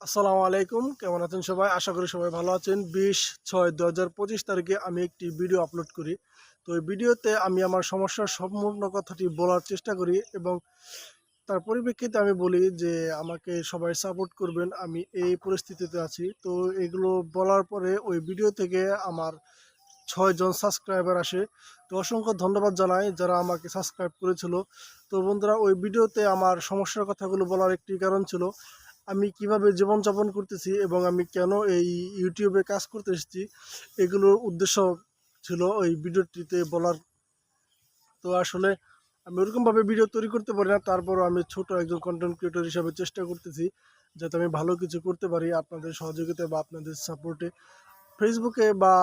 আসসালামু আলাইকুম, কেমন আছেন সবাই? আশা করি সবাই ভালো আছেন। বিশ ছয় দু হাজার তারিখে আমি একটি ভিডিও আপলোড করি। তো এই ভিডিওতে আমি আমার সমস্যার সম্পূর্ণ কথাটি বলার চেষ্টা করি এবং তার পরিপ্রেক্ষিতে আমি বলি যে আমাকে সবাই সাপোর্ট করবেন। আমি এই পরিস্থিতিতে আছি। তো এগুলো বলার পরে ওই ভিডিও থেকে আমার ছয়জন সাবস্ক্রাইবার আসে। তো অসংখ্য ধন্যবাদ জানাই যারা আমাকে সাবস্ক্রাইব করেছিল। তো বন্ধুরা, ওই ভিডিওতে আমার সমস্যার কথাগুলো বলার একটি কারণ ছিল। আমি কীভাবে জীবনযাপন করতেছি এবং আমি কেন এই ইউটিউবে কাজ করতে এসেছি, এগুলোর উদ্দেশ্য ছিল ওই ভিডিওটিতে বলার। তো আসলে আমি ওরকমভাবে ভিডিও তৈরি করতে পারি না, তারপরও আমি ছোট একজন কন্টেন্ট ক্রিয়েটর হিসাবে চেষ্টা করতেছি যাতে আমি ভালো কিছু করতে পারি আপনাদের সহযোগিতা বা আপনাদের সাপোর্টে ফেসবুকে বা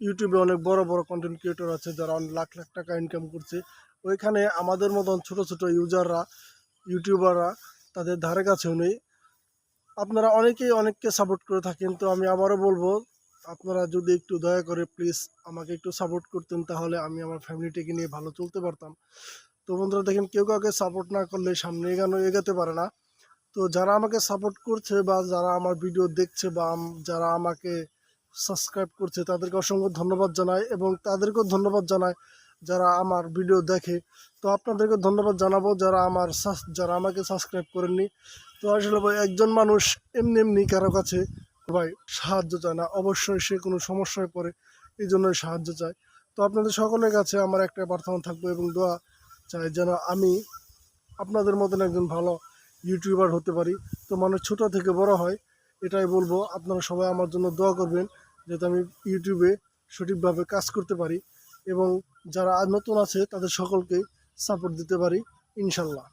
ইউটিউবে অনেক বড় বড় কন্টেন্ট ক্রিয়েটর আছে যারা অনেক লাখ লাখ টাকা ইনকাম করছে। ওইখানে আমাদের মতন ছোট ছোট ইউজাররা ইউটিউবাররা তাদের ধারে কাছেও নেই। আপনারা অনেকেই অনেককে সাপোর্ট করে থাকেন, তো আমি আবারও বলব, আপনারা যদি একটু দয়া করে প্লিজ আমাকে একটু সাপোর্ট করতেন, তাহলে আমি আমার ফ্যামিলিটিকে নিয়ে ভালো চলতে পারতাম। তো বন্ধুরা, দেখেন কেউ কাউকে সাপোর্ট না করলে সামনে এগানো এগাতে পারে না। তো যারা আমাকে সাপোর্ট করছে বা যারা আমার ভিডিও দেখছে বা যারা আমাকে সাবস্ক্রাইব করছে, তাদেরকে অসংখ্য ধন্যবাদ জানাই এবং তাদেরকেও ধন্যবাদ জানাই যারা আমার ভিডিও দেখে। তো আপনাদেরকে ধন্যবাদ জানাব যারা আমার যারা আমাকে সাবস্ক্রাইব করেননি। তো আসলে ভাই, একজন মানুষ এমনি এমনি কারও কাছে ভাই সাহায্য চায় না। অবশ্যই সে কোনো সমস্যায় পড়ে, এই জন্যই সাহায্য চায়। তো আপনাদের সকলের কাছে আমার একটা প্রার্থনা থাকবে এবং দোয়া চাই যেন আমি আপনাদের মতন একজন ভালো ইউটিউবার হতে পারি। তো মানুষ ছোট থেকে বড় হয়, এটাই বলব। আপনারা সবাই আমার জন্য দোয়া করবেন যাতে আমি ইউটিউবে সঠিকভাবে কাজ করতে পারি এবং যারা নতুন আছে তাদের সকলকে সাপোর্ট দিতে পারি, ইনশাল্লাহ।